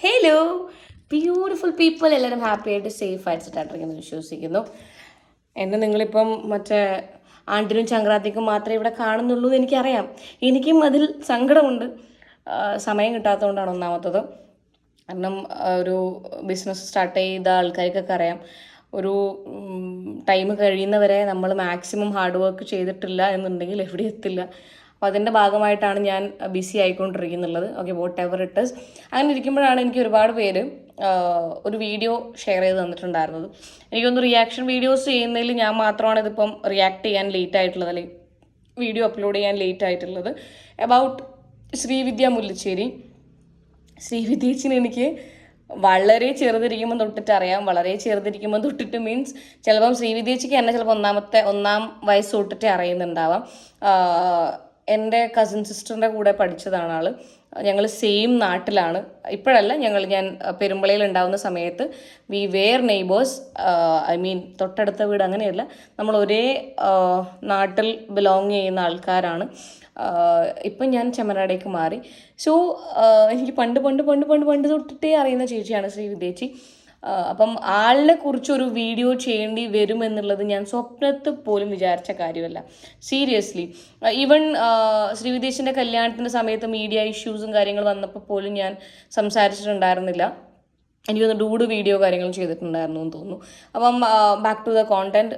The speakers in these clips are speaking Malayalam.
ഹലോ ബ്യൂട്ടിഫുൾ പീപ്പിൾ എല്ലാവരും ഹാപ്പി ആയിട്ട് സേഫ് ആയിട്ട് വിശ്വസിക്കുന്നു. എന്നെ നിങ്ങളിപ്പം മറ്റേ ആണ്ടിനും ചങ്ക്രാന്തിക്കും മാത്രമേ ഇവിടെ കാണുന്നുള്ളൂ എന്ന് എനിക്കറിയാം. എനിക്കും അതിൽ സങ്കടമുണ്ട്. സമയം കിട്ടാത്തതുകൊണ്ടാണ് ഒന്നാമത്തത്. കാരണം ഒരു ബിസിനസ് സ്റ്റാർട്ട് ചെയ്ത ആൾക്കാർക്കൊക്കെ അറിയാം. ഒരു ടൈം കഴിയുന്നവരെ നമ്മൾ മാക്സിമം ഹാർഡ് വർക്ക് ചെയ്തിട്ടില്ല എന്നുണ്ടെങ്കിൽ എവിടെ എത്തില്ല. അപ്പോൾ അതിന്റെ ഭാഗമായിട്ടാണ് ഞാൻ ബിസി ആയിക്കൊണ്ടിരിക്കുന്നുള്ളത്. ഓക്കെ വോട്ട് എവർ ഇസ് അങ്ങനെ ഇരിക്കുമ്പോഴാണ് എനിക്ക് ഒരുപാട് പേര് ഒരു വീഡിയോ ഷെയർ ചെയ്ത് തന്നിട്ടുണ്ടായിരുന്നത്. എനിക്കൊന്ന് റിയാക്ഷൻ വീഡിയോസ് ചെയ്യുന്നതിൽ ഞാൻ മാത്രമാണ് ഇതിപ്പം റിയാക്ട് ചെയ്യാൻ ലേറ്റ് ആയിട്ടുള്ളത് അല്ലെങ്കിൽ വീഡിയോ അപ്ലോഡ് ചെയ്യാൻ ലേറ്റ് ആയിട്ടുള്ളത്. അബൌട്ട് ശ്രീവിദ്യ മുല്ലശ്ശേരി ശ്രീവിദ്യേച്ചിന് എനിക്ക് വളരെ ചെറുതിരിക്കുമ്പോൾ തൊട്ടിട്ട് അറിയാം. വളരെ ചെറുതിരിക്കുമ്പോൾ തൊട്ടിട്ട് മീൻസ് ചിലപ്പം ശ്രീവിദ്യേച്ചിക്ക് എന്നെ ചിലപ്പോൾ ഒന്നാമത്തെ ഒന്നാം വയസ്സ് തൊട്ടിട്ടേ അറിയുന്നുണ്ടാവാം. എന്റെ കസിൻ സിസ്റ്ററിന്റെ കൂടെ പഠിച്ചതാണ് ആൾ ഞങ്ങൾ സെയിം നാട്ടിലാണ്. ഇപ്പോഴല്ല ഞങ്ങൾ ഞാൻ പെരുമ്പളയിൽ ഉണ്ടാവുന്ന സമയത്ത് we were neighbours I mean തൊട്ടടുത്ത വീട് അങ്ങനെയല്ല. നമ്മൾ ഒരേ നാട്ടിൽ ബിലോങ് ചെയ്യുന്ന ആൾക്കാരാണ്. ഇപ്പം ഞാൻ ചെമ്മനാടേക്ക് മാറി. സോ എനിക്ക് പണ്ട് പണ്ട് പണ്ട് പണ്ട് പണ്ട് തൊട്ടിട്ടേ അറിയുന്ന ചേച്ചിയാണ് ശ്രീ വിദ്യേച്ചി. അപ്പം ആളിനെ കുറിച്ചൊരു വീഡിയോ ചെയ്യേണ്ടി വരും എന്നുള്ളത് ഞാൻ സ്വപ്നത്തിൽ പോലും വിചാരിച്ച കാര്യമല്ല. സീരിയസ്ലി ഈവൻ ശ്രീവിദേശിന്റെ കല്യാണത്തിന്റെ സമയത്ത് മീഡിയ ഇഷ്യൂസും കാര്യങ്ങളും വന്നപ്പോൾ പോലും ഞാൻ സംസാരിച്ചിട്ടുണ്ടായിരുന്നില്ല. എനിക്കൊന്ന് ഡൂഡ് വീഡിയോ കാര്യങ്ങളും ചെയ്തിട്ടുണ്ടായിരുന്നു എന്ന് തോന്നുന്നു. അപ്പം ബാക്ക് ടു ദ കോണ്ടന്റ്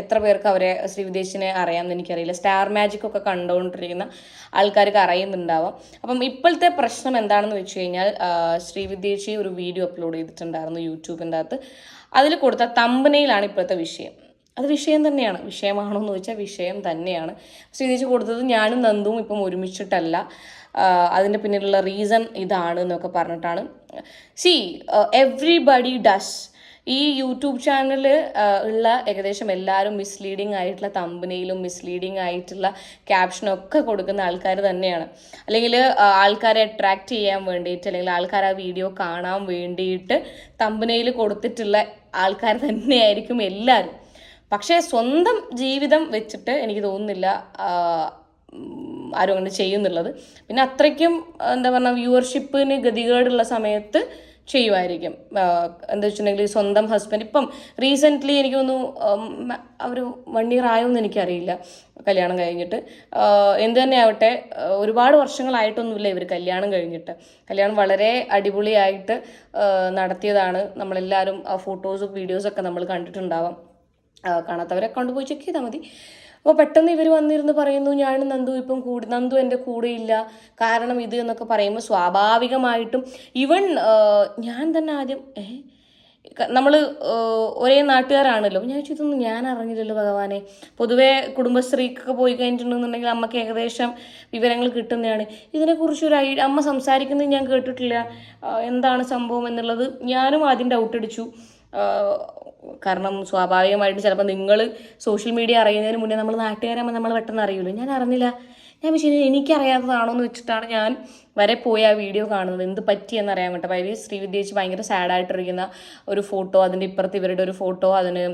എത്ര പേർക്ക് അവരെ ശ്രീവിദേശിനെ അറിയാമെന്ന് എനിക്കറിയില്ല. സ്റ്റാർ മാജിക് ഒക്കെ കണ്ടുകൊണ്ടിരിക്കുന്ന ആൾക്കാർക്ക് അറിയുന്നുണ്ടാവാം. അപ്പം ഇപ്പോഴത്തെ പ്രശ്നം എന്താണെന്ന് വെച്ച് കഴിഞ്ഞാൽ ശ്രീവിദേശി ഒരു വീഡിയോ അപ്ലോഡ് ചെയ്തിട്ടുണ്ടായിരുന്നു യൂട്യൂബിന്റെ അകത്ത്. അതിൽ കൊടുത്ത തമ്പനയിലാണ് ഇപ്പോഴത്തെ വിഷയം. അത് വിഷയം തന്നെയാണ്. വിഷയമാണോ എന്ന് ചോദിച്ചാൽ വിഷയം തന്നെയാണ്. ശ്രീദേശി കൊടുത്തത് ഞാനും നന്ദുവും ഇപ്പം ഒരുമിച്ചിട്ടല്ല. അതിന്റെ പിന്നിലുള്ള റീസൺ ഇതാണ് എന്നൊക്കെ പറഞ്ഞിട്ടാണ് സി എവ്രിബഡി ഡസ് ഈ യൂട്യൂബ് ചാനൽ ഉള്ള ഏകദേശം എല്ലാവരും മിസ്ലീഡിങ് ആയിട്ടുള്ള തമ്പനയിലും മിസ്ലീഡിങ് ആയിട്ടുള്ള ക്യാപ്ഷനൊക്കെ കൊടുക്കുന്ന ആൾക്കാർ തന്നെയാണ്. അല്ലെങ്കിൽ ആൾക്കാരെ അട്രാക്റ്റ് ചെയ്യാൻ വേണ്ടിയിട്ട് അല്ലെങ്കിൽ ആൾക്കാർ ആ വീഡിയോ കാണാൻ വേണ്ടിയിട്ട് തമ്പനയിൽ കൊടുത്തിട്ടുള്ള ആൾക്കാർ തന്നെയായിരിക്കും എല്ലാവരും പക്ഷേ സ്വന്തം ജീവിതം വെച്ചിട്ട് എനിക്ക് തോന്നുന്നില്ല ആരും അങ്ങനെ ചെയ്യുന്നുള്ളത്. പിന്നെ അത്രയ്ക്കും എന്താ പറയുക വ്യൂവർഷിപ്പിന് ഗതികേടുള്ള സമയത്ത് ചെയ്യുമായിരിക്കും. എന്താ വെച്ചിട്ടുണ്ടെങ്കിൽ സ്വന്തം ഹസ്ബൻഡ് ഇപ്പം റീസെന്റ്ലി എനിക്ക് തോന്നുന്നു ഒരു വൺ ഇയർ ആയോന്ന് എനിക്കറിയില്ല കല്യാണം കഴിഞ്ഞിട്ട്. എന്ത് തന്നെ ആവട്ടെ ഒരുപാട് വർഷങ്ങളായിട്ടൊന്നുമില്ല ഇവർ കല്യാണം കഴിഞ്ഞിട്ട്. കല്യാണം വളരെ അടിപൊളിയായിട്ട് നടത്തിയതാണ്. നമ്മളെല്ലാവരും ആ ഫോട്ടോസും വീഡിയോസൊക്കെ നമ്മൾ കണ്ടിട്ടുണ്ടാവാം. കാണാത്തവരെ കൊണ്ടുപോയി ചെക്ക് ചെയ്താൽ മതി. അപ്പോൾ പെട്ടെന്ന് ഇവർ വന്നിരുന്ന് പറയുന്നു ഞാൻ നന്ദു ഇപ്പം കൂടി നന്ദു എന്റെ ഇല്ല കാരണം ഇത് എന്നൊക്കെ പറയുമ്പോൾ സ്വാഭാവികമായിട്ടും ഇവൻ ഞാൻ തന്നെ ആദ്യം നമ്മൾ ഒരേ നാട്ടുകാരാണല്ലോ. ഞാൻ ഇതൊന്നും ഞാൻ അറിഞ്ഞില്ലല്ലോ ഭഗവാനെ. പൊതുവേ കുടുംബശ്രീക്കൊക്കെ പോയി കഴിഞ്ഞിട്ടുണ്ടെന്നുണ്ടെങ്കിൽ അമ്മയ്ക്ക് ഏകദേശം വിവരങ്ങൾ കിട്ടുന്നതാണ്. ഇതിനെക്കുറിച്ച് ഒരു ഐ അമ്മ സംസാരിക്കുന്നത് ഞാൻ കേട്ടിട്ടില്ല. എന്താണ് സംഭവം എന്നുള്ളത് ഞാനും ആദ്യം ഡൗട്ട് അടിച്ചു. കാരണം സ്വാഭാവികമായിട്ട് ചിലപ്പോൾ നിങ്ങൾ സോഷ്യൽ മീഡിയ അറിയുന്നതിന് മുന്നേ നമ്മൾ നാട്ടുകാരാകുമ്പോൾ നമ്മൾ പെട്ടെന്ന് അറിയുമല്ലോ ഞാൻ അറിഞ്ഞില്ല. ഞാൻ പക്ഷേ എനിക്കറിയാത്തതാണോ എന്ന് വെച്ചിട്ടാണ് ഞാൻ വരെ പോയി ആ വീഡിയോ കാണുന്നത്. എന്ത് പറ്റിയെന്ന് അറിയാൻ വേണ്ടി. അപ്പോൾ അതിൽ ശ്രീവിദ്യേച്ച് ഭയങ്കര സാഡായിട്ടിരിക്കുന്ന ഒരു ഫോട്ടോ അതിന്റെ ഇപ്പുറത്ത് ഇവരുടെ ഒരു ഫോട്ടോ അതിന്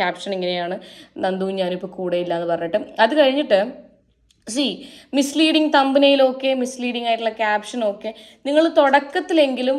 ക്യാപ്ഷൻ ഇങ്ങനെയാണ്. നന്ദുവും ഞാനിപ്പോൾ കൂടെ ഇല്ല എന്ന് പറഞ്ഞിട്ട്. അത് കഴിഞ്ഞിട്ട് സി മിസ്ലീഡിങ് തമ്പനയിലൊക്കെ മിസ്ലീഡിങ് ആയിട്ടുള്ള ക്യാപ്ഷനൊക്കെ നിങ്ങൾ തുടക്കത്തിലെങ്കിലും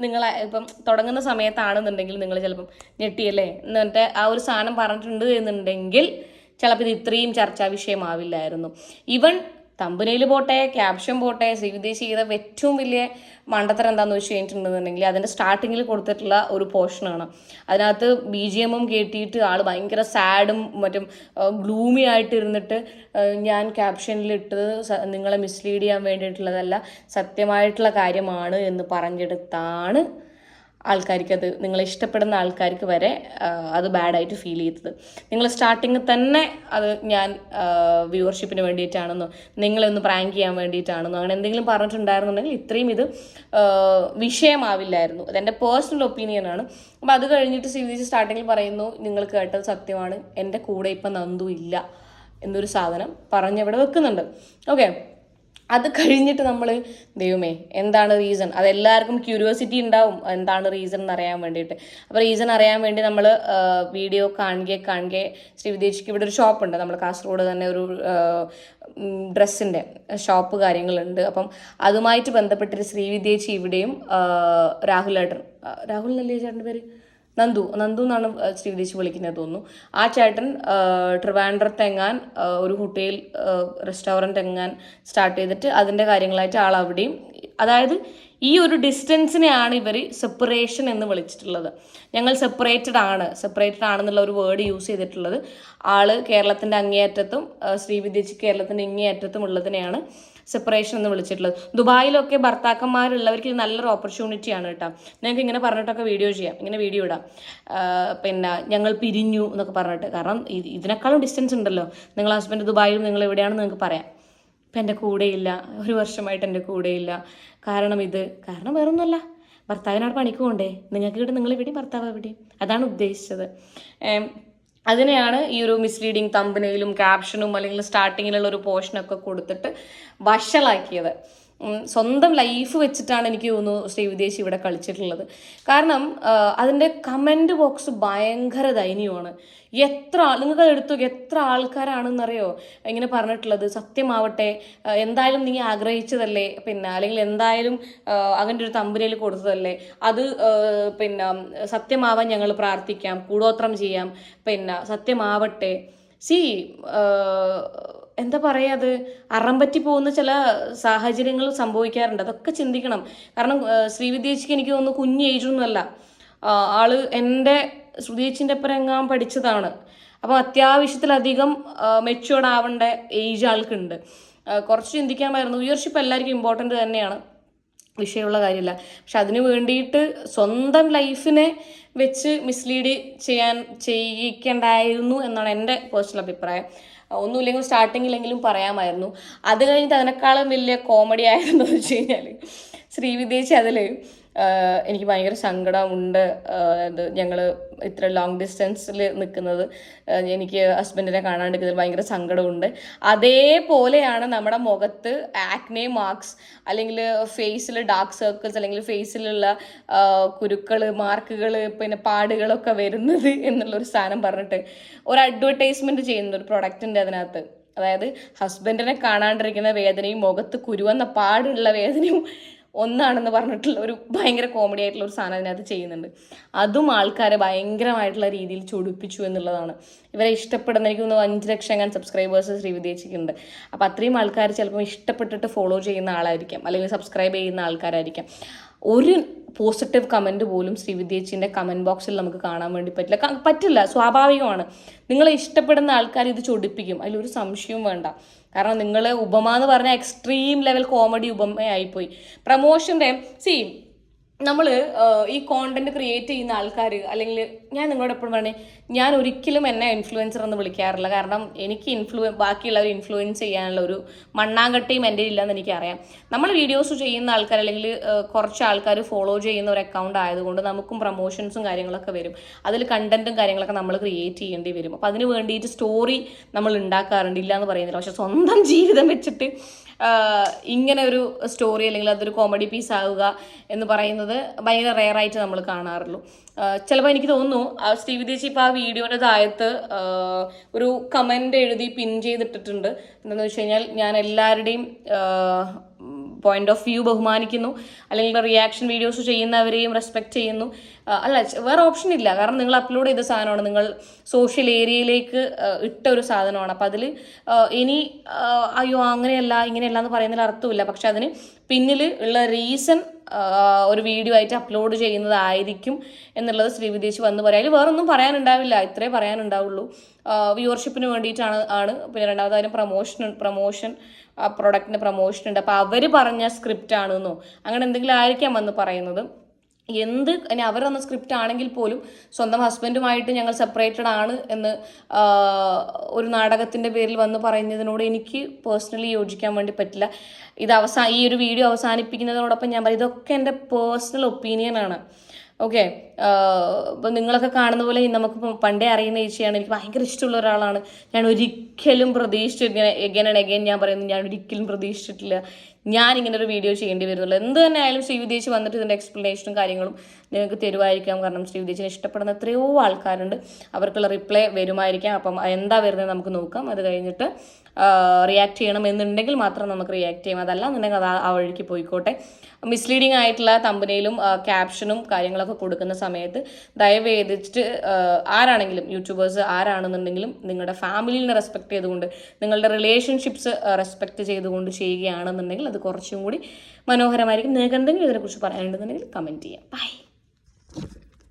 നിങ്ങൾ ഇപ്പം തുടങ്ങുന്ന സമയത്താണെന്നുണ്ടെങ്കിൽ നിങ്ങൾ ചിലപ്പം ഞെട്ടിയല്ലേ? എന്നിട്ട് ആ ഒരു സാധനം പറഞ്ഞിട്ടുണ്ട് എന്നുണ്ടെങ്കിൽ ചിലപ്പോൾ ഇത് ഇത്രയും ചർച്ചാ വിഷയമാവില്ലായിരുന്നു. ഇവൻ തമ്പനയിൽ പോട്ടെ ക്യാപ്ഷൻ പോട്ടെ ശ്രീവിദേശി ചെയ്ത ഏറ്റവും വലിയ മണ്ടത്തരം എന്താണെന്ന് വെച്ച് കഴിഞ്ഞിട്ടുണ്ടെന്നുണ്ടെങ്കിൽ അതിന്റെ സ്റ്റാർട്ടിങ്ങിൽ കൊടുത്തിട്ടുള്ള ഒരു പോർഷനാണ് അതിനകത്ത് ബി ജി എമ്മും കേട്ടിയിട്ട് ആൾ ഭയങ്കര സാഡും മറ്റും ഗ്ലൂമി ആയിട്ടിരുന്നിട്ട് ഞാൻ ക്യാപ്ഷനിൽ ഇട്ടത് നിങ്ങളെ മിസ്ലീഡ് ചെയ്യാൻ വേണ്ടിയിട്ടുള്ളതല്ല സത്യമായിട്ടുള്ള കാര്യമാണ് എന്ന് പറഞ്ഞെടുത്താണ് ആൾക്കാർക്ക് അത് നിങ്ങളെ ഇഷ്ടപ്പെടുന്ന ആൾക്കാർക്ക് വരെ അത് ബാഡായിട്ട് ഫീൽ ചെയ്തത്. നിങ്ങൾ സ്റ്റാർട്ടിങ് തന്നെ അത് ഞാൻ വ്യൂവർഷിപ്പിന് വേണ്ടിയിട്ടാണെന്നോ നിങ്ങളെ ഒന്ന് പ്രാങ്ക് ചെയ്യാൻ വേണ്ടിയിട്ടാണെന്നോ അങ്ങനെ എന്തെങ്കിലും പറഞ്ഞിട്ടുണ്ടായിരുന്നുണ്ടെങ്കിൽ ഇത്രയും ഇത് വിഷയമാവില്ലായിരുന്നു. അതെന്റെ പേഴ്സണൽ ഒപ്പീനിയനാണ് അപ്പോൾ അത് കഴിഞ്ഞിട്ട് സി സ്റ്റാർട്ടിങ്ങിൽ പറയുന്നു നിങ്ങൾ കേട്ടത് സത്യമാണ്. എന്റെ കൂടെ ഇപ്പം നന്ദു ഇല്ല എന്നൊരു സാധനം പറഞ്ഞവിടെ വെക്കുന്നുണ്ട്. ഓക്കെ അത് കഴിഞ്ഞിട്ട് നമ്മൾ ദൈവമേ എന്താണ് റീസൺ അതെല്ലാവർക്കും ക്യൂരിയോസിറ്റി ഉണ്ടാവും. എന്താണ് റീസൺ എന്ന് അറിയാൻ വേണ്ടിയിട്ട്. അപ്പോൾ റീസൺ അറിയാൻ വേണ്ടി നമ്മൾ വീഡിയോ കാണുകയെ കാണുകയെ ശ്രീവിദേശിക്ക് ഇവിടെ ഒരു ഷോപ്പുണ്ട് നമ്മൾ കാസർഗോഡ് തന്നെ ഒരു ഡ്രസ്സിന്റെ ഷോപ്പ് കാര്യങ്ങളുണ്ട്. അപ്പം അതുമായിട്ട് ബന്ധപ്പെട്ടൊരു ശ്രീവിദ്യേച്ചി ഇവിടെയും രാഹുൽ ഏട്ടൻ. രാഹുൽ നല്ല ചേട്ടന്റെ പേര്? നന്ദു നന്ദു എന്നാണ് ശ്രീവിദേശി വിളിക്കുന്നത് തോന്നുന്നു. ആ ചേട്ടൻ ആ, ട്രിവാൻഡ്രത്തെങ്ങാൻ ഒരു ഹോട്ടൽ റെസ്റ്റോറന്റ് എങ്ങാൻ സ്റ്റാർട്ട് ചെയ്തിട്ട് അതിന്റെ കാര്യങ്ങളായിട്ട് ആൾ അവിടെയും അതായത് ഈ ഒരു ഡിസ്റ്റൻസിനെയാണ് ഇവർ സെപ്പറേഷൻ എന്ന് വിളിച്ചിട്ടുള്ളത്. ഞങ്ങൾ സെപ്പറേറ്റഡ് ആണ്. സെപ്പറേറ്റഡ് ആണെന്നുള്ള ഒരു വേർഡ് യൂസ് ചെയ്തിട്ടുള്ളത്. ആൾ കേരളത്തിന്റെ അങ്ങേയറ്റത്തും ശ്രീവിദ്യച്ച് കേരളത്തിന്റെ ഇങ്ങേയറ്റത്തും ഉള്ളതിനെയാണ് സെപ്പറേഷൻ എന്ന് വിളിച്ചിട്ടുള്ളത്. ദുബായിലൊക്കെ ഭർത്താക്കന്മാരുള്ളവർക്ക് നല്ലൊരു ഓപ്പർച്യൂണിറ്റിയാണ് കേട്ടോ. നിങ്ങൾക്ക് ഇങ്ങനെ പറഞ്ഞിട്ടൊക്കെ വീഡിയോ ചെയ്യാം. ഇങ്ങനെ വീഡിയോ ഇടാം. പിന്നെ ഞങ്ങൾ പിരിഞ്ഞു എന്നൊക്കെ പറഞ്ഞിട്ട്. കാരണം ഇത് ഇതിനേക്കാളും ഡിസ്റ്റൻസ് ഉണ്ടല്ലോ. നിങ്ങൾ ഹസ്ബൻഡ് ദുബായിലും നിങ്ങൾ എവിടെയാണെന്ന് നിങ്ങൾക്ക് പറയാം. ഇപ്പം എന്റെ കൂടെയില്ല. ഒരു വർഷമായിട്ട് എന്റെ കൂടെയില്ല. കാരണം ഇത് കാരണം വേറൊന്നുമല്ല. ഭർത്താവിനോട് പണിക്ക് പോകണ്ടേ നിങ്ങൾക്ക് കിട്ടും നിങ്ങൾ എവിടെയും ഭർത്താവ് എവിടെയും. അതാണ് ഉദ്ദേശിച്ചത്. അതിനെയാണ് ഈ ഒരു മിസ്ലീഡിങ് തമ്പനയിലും ക്യാപ്ഷനും അല്ലെങ്കിൽ സ്റ്റാർട്ടിങ്ങിലുള്ള ഒരു പോർഷനൊക്കെ കൊടുത്തിട്ട് വഷളാക്കിയത്. സ്വന്തം ലൈഫ് വെച്ചിട്ടാണ് എനിക്ക് തോന്നുന്നു ശ്രീവിദേശി ഇവിടെ കളിച്ചിട്ടുള്ളത്. കാരണം അതിന്റെ കമന്റ് ബോക്സ് ഭയങ്കര ദയനീയമാണ്. എത്ര ആൾ നിങ്ങൾക്ക് എടുത്തു എത്ര ആൾക്കാരാണെന്നറിയോ? ഇങ്ങനെ പറഞ്ഞിട്ടുള്ളത് സത്യമാവട്ടെ എന്തായാലും നീ ആഗ്രഹിച്ചതല്ലേ? പിന്നെ അല്ലെങ്കിൽ എന്തായാലും അങ്ങനെ ഒരു തമ്പുരയിൽ കൊടുത്തതല്ലേ? അത് പിന്നെ സത്യമാവാൻ ഞങ്ങൾ പ്രാർത്ഥിക്കാം കൂടോത്രം ചെയ്യാം പിന്നെ സത്യമാവട്ടെ. സി എന്താ പറയുക അത്? അറം പറ്റി പോകുന്ന ചില സാഹചര്യങ്ങൾ സംഭവിക്കാറുണ്ട്. അതൊക്കെ ചിന്തിക്കണം. കാരണം ശ്രീവിദ്യേച്ചിക്ക് എനിക്ക് തോന്നുന്നു കുഞ്ഞ് ഏജൊന്നുമല്ല ആൾ എന്റെ ശ്രുതിയേച്ചിന്റെ ഒപ്പം എങ്ങാൻ പഠിച്ചതാണ്. അപ്പോൾ അത്യാവശ്യത്തിലധികം മെച്ചുവേർഡ് ആവേണ്ട ഏജ് ആൾക്കുണ്ട്. കുറച്ച് ചിന്തിക്കാമായിരുന്നു. ഉയർഷിപ്പ് എല്ലാവർക്കും ഇമ്പോർട്ടന്റ് തന്നെയാണ്. വിഷയമുള്ള കാര്യമില്ല. പക്ഷെ അതിന് വേണ്ടിയിട്ട് സ്വന്തം ലൈഫിനെ വെച്ച് മിസ്ലീഡ് ചെയ്യാൻ ചെയ്യിക്കേണ്ടായിരുന്നു എന്നാണ് എന്റെ പേഴ്സണൽ അഭിപ്രായം. ഒന്നുമില്ലെങ്കിൽ സ്റ്റാർട്ടിങ്ങിലെങ്കിലും പറയാമായിരുന്നു. അത് കഴിഞ്ഞിട്ട് അതിനേക്കാളും വലിയ കോമഡി ആയിരുന്നു വെച്ച് കഴിഞ്ഞാൽ ശ്രീവിദേശി അതിൽ എനിക്ക് ഭയങ്കര സങ്കടമുണ്ട്. അത് ഞങ്ങൾ ഇത്ര ലോങ് ഡിസ്റ്റൻസിൽ നിൽക്കുന്നത് എനിക്ക് ഹസ്ബൻഡിനെ കാണാണ്ടിരിക്കുന്നതിൽ ഭയങ്കര സങ്കടമുണ്ട്. അതേപോലെയാണ് നമ്മുടെ മുഖത്ത് ആക്നെ മാർക്സ് അല്ലെങ്കിൽ ഫേസിൽ ഡാർക്ക് സർക്കിൾസ് അല്ലെങ്കിൽ ഫേസിലുള്ള കുരുക്കൾ മാർക്കുകൾ പിന്നെ പാടുകളൊക്കെ വരുന്നത് എന്നുള്ളൊരു സാധനം പറഞ്ഞിട്ട് ഒരു അഡ്വർടൈസ്മെന്റ് ചെയ്യുന്ന ഒരു പ്രൊഡക്റ്റിന്റെ അതിനകത്ത്. അതായത് ഹസ്ബൻഡിനെ കാണാണ്ടിരിക്കുന്ന വേദനയും മുഖത്ത് കുരുവെന്ന പാടുള്ള വേദനയും ഒന്നാണെന്ന് പറഞ്ഞിട്ടുള്ള ഒരു ഭയങ്കര കോമഡി ആയിട്ടുള്ള ഒരു സാധനം അതിനകത്ത് ചെയ്യുന്നുണ്ട്. അതും ആൾക്കാരെ ഭയങ്കരമായിട്ടുള്ള രീതിയിൽ ചൊടിപ്പിച്ചു എന്നുള്ളതാണ്. ഇവരെ ഇഷ്ടപ്പെടുന്ന എനിക്ക് തോന്നുന്നു അഞ്ച് ലക്ഷം ഞാൻ സബ്സ്ക്രൈബേഴ്സ് ശ്രീവിദേശിക്കുന്നുണ്ട് അപ്പോൾ അത്രയും ആൾക്കാർ ചിലപ്പോൾ ഇഷ്ടപ്പെട്ടിട്ട് ഫോളോ ചെയ്യുന്ന ആളായിരിക്കാം. അല്ലെങ്കിൽ സബ്സ്ക്രൈബ് ചെയ്യുന്ന ആൾക്കാരായിരിക്കാം. ഒരു പോസിറ്റീവ് കമന്റ് പോലും ശ്രീവിദ്യേച്ചിന്റെ കമന്റ് ബോക്സിൽ നമുക്ക് കാണാൻ വേണ്ടി പറ്റില്ല. പറ്റില്ല സ്വാഭാവികമാണ്. നിങ്ങളെ ഇഷ്ടപ്പെടുന്ന ആൾക്കാർ ഇത് ചൊടിപ്പിക്കും. അതിലൊരു സംശയവും വേണ്ട. കാരണം നിങ്ങൾ ഉപമ എന്ന് പറഞ്ഞാൽ എക്സ്ട്രീം ലെവൽ കോമഡി ഉപമയായിപ്പോയി. പ്രമോഷന്റെ സി നമ്മൾ ഈ കോണ്ടന്റ് ക്രിയേറ്റ് ചെയ്യുന്ന ആൾക്കാർ അല്ലെങ്കിൽ ഞാൻ നിങ്ങളോട് എപ്പോഴും പറഞ്ഞേ ഞാൻ ഒരിക്കലും എന്നെ ഇൻഫ്ലുവൻസർ എന്ന് വിളിക്കാറില്ല. കാരണം എനിക്ക് ഇൻഫ്ലു ബാക്കിയുള്ളവർ ഇൻഫ്ലുവൻസ് ചെയ്യാനുള്ള ഒരു മണ്ണാങ്കട്ടയും എന്റെ ഇല്ലെന്ന് എനിക്കറിയാം. നമ്മൾ വീഡിയോസ് ചെയ്യുന്ന ആൾക്കാർ അല്ലെങ്കിൽ കുറച്ച് ആൾക്കാർ ഫോളോ ചെയ്യുന്ന ഒരു അക്കൗണ്ട് ആയതുകൊണ്ട് നമുക്കും പ്രൊമോഷൻസും കാര്യങ്ങളൊക്കെ വരും. അതിൽ കണ്ടന്റും കാര്യങ്ങളൊക്കെ നമ്മൾ ക്രിയേറ്റ് ചെയ്യേണ്ടി വരും. അപ്പോൾ അതിന് വേണ്ടിയിട്ട് സ്റ്റോറി നമ്മൾ ഉണ്ടാക്കാറുണ്ട്. ഇല്ല എന്ന് പറയുന്നില്ല. പക്ഷെ സ്വന്തം ജീവിതം വെച്ചിട്ട് ഇങ്ങനെ ഒരു സ്റ്റോറി അല്ലെങ്കിൽ അതൊരു കോമഡി പീസ് ആവുക എന്ന് പറയുന്നത് ഭയങ്കര റെയർ ആയിട്ട് നമ്മൾ കാണാറുള്ളൂ. ചിലപ്പോൾ എനിക്ക് തോന്നുന്നു ആ ശ്രീവിദേശി ഇപ്പോൾ ആ വീഡിയോയുടെ താഴത്ത് ഒരു കമന്റ് എഴുതി പിൻ ചെയ്തിട്ടിട്ടുണ്ട്. എന്താണെന്ന് വെച്ച് കഴിഞ്ഞാൽ ഞാൻ എല്ലാവരുടെയും പോയിന്റ് ഓഫ് വ്യൂ ബഹുമാനിക്കുന്നു. അല്ലെങ്കിൽ റിയാക്ഷൻ വീഡിയോസ് ചെയ്യുന്നവരെയും റെസ്പെക്ട് ചെയ്യുന്നു. അല്ല വേറെ ഓപ്ഷൻ ഇല്ല. കാരണം നിങ്ങൾ അപ്ലോഡ് ചെയ്ത സാധനമാണ്. നിങ്ങൾ സോഷ്യൽ ഏരിയയിലേക്ക് ഇട്ട ഒരു സാധനമാണ്. അപ്പം അതിൽ ഇനി അയ്യോ അങ്ങനെയല്ല ഇങ്ങനെയല്ല എന്ന് പറയുന്നതിൽ അർത്ഥമില്ല. പക്ഷെ അതിന് പിന്നിൽ ഉള്ള റീസൺ ഒരു വീഡിയോ ആയിട്ട് അപ്ലോഡ് ചെയ്യുന്നതായിരിക്കും എന്നുള്ളത് ശ്രീവിദേശി വന്ന് പറയാം. അതിൽ വേറൊന്നും പറയാനുണ്ടാവില്ല. ഇത്രേ പറയാനുണ്ടാവുള്ളൂ. വ്യൂവർഷിപ്പിന് വേണ്ടിയിട്ടാണ് ആണ് പിന്നെ രണ്ടാമതായാലും പ്രമോഷൻ പ്രൊമോഷൻ ആ പ്രൊഡക്റ്റിന്റെ പ്രൊമോഷൻ ഉണ്ട്. അപ്പോൾ അവർ പറഞ്ഞ സ്ക്രിപ്റ്റ് ആണെന്നോ? അങ്ങനെ എന്തെങ്കിലും ആയിരിക്കാം വന്ന് പറയുന്നത്. എന്ത് ഇനി അവർ തന്ന സ്ക്രിപ്റ്റ് ആണെങ്കിൽ പോലും സ്വന്തം ഹസ്ബൻഡുമായിട്ട് ഞങ്ങൾ സെപ്പറേറ്റഡ് ആണ് എന്ന് ഒരു നാടകത്തിന്റെ പേരിൽ വന്ന് പറയുന്നതിനോട് എനിക്ക് പേഴ്സണലി യോജിക്കാൻ വേണ്ടി പറ്റില്ല. ഇത് അവസാ ഈ ഒരു വീഡിയോ അവസാനിപ്പിക്കുന്നതിനോടൊപ്പം ഞാൻ പറയും ഇതൊക്കെ എന്റെ പേഴ്സണൽ ഒപ്പീനിയനാണ് ഓക്കെ ഇപ്പം നിങ്ങളൊക്കെ കാണുന്ന പോലെ നമുക്ക് പണ്ടേ അറിയുന്ന ചേച്ചിയാണ്. എനിക്ക് ഭയങ്കര ഇഷ്ടമുള്ള ഒരാളാണ്. ഞാൻ ഒരിക്കലും പ്രതീക്ഷിച്ചു എഗൈൻ ആൻഡ് എഗൈൻ ഞാൻ പറയുന്നു ഞാൻ ഒരിക്കലും പ്രതീക്ഷിച്ചിട്ടില്ല. ഞാൻ ഇങ്ങനെ ഒരു വീഡിയോ ചെയ്യേണ്ടി വരുന്നുള്ളൂ. എന്ത് തന്നെ ആയാലും ശ്രീവിദേശ് വന്നിട്ട് ഇതിന്റെ എക്സ്പ്ലനേഷനും കാര്യങ്ങളും നിങ്ങൾക്ക് തരുമായിരിക്കാം. കാരണം ശ്രീവിദേശിനെ ഇഷ്ടപ്പെടുന്ന എത്രയോ ആൾക്കാരുണ്ട്. അവർക്കുള്ള റിപ്ലൈ വരുമായിരിക്കാം. അപ്പം എന്താ വരുന്നത് നമുക്ക് നോക്കാം. അത് കഴിഞ്ഞിട്ട് റിയാക്ട് ചെയ്യണം എന്നുണ്ടെങ്കിൽ മാത്രം നമുക്ക് റിയാക്ട് ചെയ്യാം. അതല്ല എന്നുണ്ടെങ്കിൽ അത് ആ വഴിക്ക് പോയിക്കോട്ടെ. മിസ്ലീഡിംഗ് ആയിട്ടുള്ള തമ്പനയിലും ക്യാപ്ഷനും കാര്യങ്ങളൊക്കെ കൊടുക്കുന്ന സമയത്ത് ദയവ് ചെയ്തിട്ട് ആരാണെങ്കിലും യൂട്യൂബേഴ്സ് ആരാണെന്നുണ്ടെങ്കിലും നിങ്ങളുടെ ഫാമിലിനെ റെസ്പെക്ട് ചെയ്തുകൊണ്ട് നിങ്ങളുടെ റിലേഷൻഷിപ്സ് റെസ്പെക്ട് ചെയ്തുകൊണ്ട് ചെയ്യുകയാണെന്നുണ്ടെങ്കിൽ അത് കുറച്ചും കൂടി മനോഹരമായിരിക്കും. നിങ്ങൾക്ക് എന്തെങ്കിലും ഇതിനെക്കുറിച്ച് പറയാനുണ്ടെന്നുണ്ടെങ്കിൽ കമന്റ് ചെയ്യാം. ബൈ.